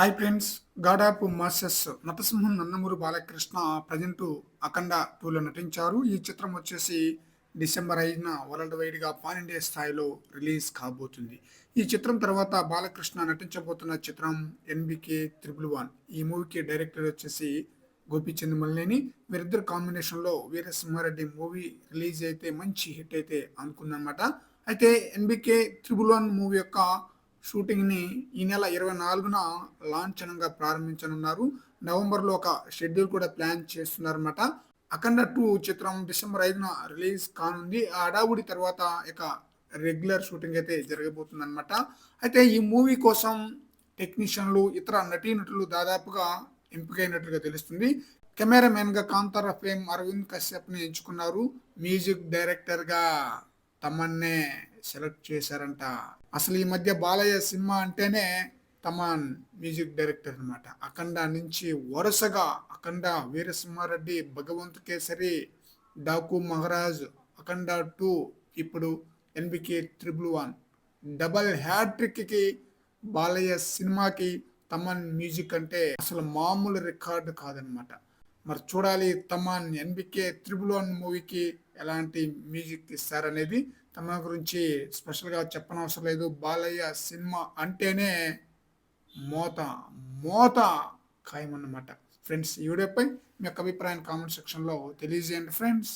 Hi friends god of masses నటసింహం Nandamuri Balakrishna present Akhanda టూలో నటించారు. ఈ చిత్రం వచ్చేసి డిసెంబర్ ఐదున వరల్డ్ వైడ్గా పాన్ ఇండియా స్థాయిలో రిలీజ్ కాబోతుంది. ఈ చిత్రం తర్వాత బాలకృష్ణ నటించబోతున్న చిత్రం ఎన్బికే త్రిపుల్ వన్. ఈ మూవీకి డైరెక్టర్ వచ్చేసి గోపీచంద్ మల్లేని. వీరిద్దరు కాంబినేషన్లో వీరసింహారెడ్డి మూవీ రిలీజ్ అయితే మంచి హిట్ అయితే అనుకుందనమాట అయితే ఎన్బికే త్రిబుల్ వన్ మూవీ యొక్క షూటింగ్ని ఈ నెల ఇరవై నాలుగున లాంఛనంగా ప్రారంభించనున్నారు. నవంబర్లో ఒక షెడ్యూల్ కూడా ప్లాన్ చేస్తున్నారన్నమాట. అఖండ టూ చిత్రం డిసెంబర్ ఐదున రిలీజ్ కానుంది. ఆ అడావుడి తర్వాత ఇక రెగ్యులర్ షూటింగ్ అయితే జరగబోతుంది అనమాట అయితే ఈ మూవీ కోసం టెక్నీషియన్లు ఇతర నటీనటులు దాదాపుగా ఎంపికైనట్లుగా తెలుస్తుంది. కెమెరామెన్గా కాంతార ఫేమ్ అరవింద్ కశ్యప్ని ఎంచుకున్నారు. మ్యూజిక్ డైరెక్టర్గా తమన్నే. సెలెక్ట్ చేశారంట. అసలు ఈ మధ్య బాలయ్య సినిమా అంటేనే తమన్ మ్యూజిక్ డైరెక్టర్ అనమాట అఖండ నుంచి వరుసగా అఖండ వీరసింహారెడ్డి భగవంత్ కేసరి డాకు మహారాజ్ అఖండ టూ ఇప్పుడు ఎన్బికే త్రిబుల్ వన్. డబల్ హ్యాట్రిక్కి బాలయ్య సినిమాకి తమన్ మ్యూజిక్ అంటే అసలు మామూలు రికార్డు కాదనమాట మరి చూడాలి తమన్ ఎన్బికే త్రిబుల్ వన్ మూవీకి ఎలాంటి మ్యూజిక్ ఇస్తారనేది. తమ గురించి స్పెషల్గా చెప్పనవసరం లేదు. బాలయ్య సినిమా అంటేనే మోత మోత ఖాయమన్నమాట. ఫ్రెండ్స్ ఈ వీడియోపై మీ యొక్క అభిప్రాయాన్ని కామెంట్ సెక్షన్లో తెలియజేయండి ఫ్రెండ్స్.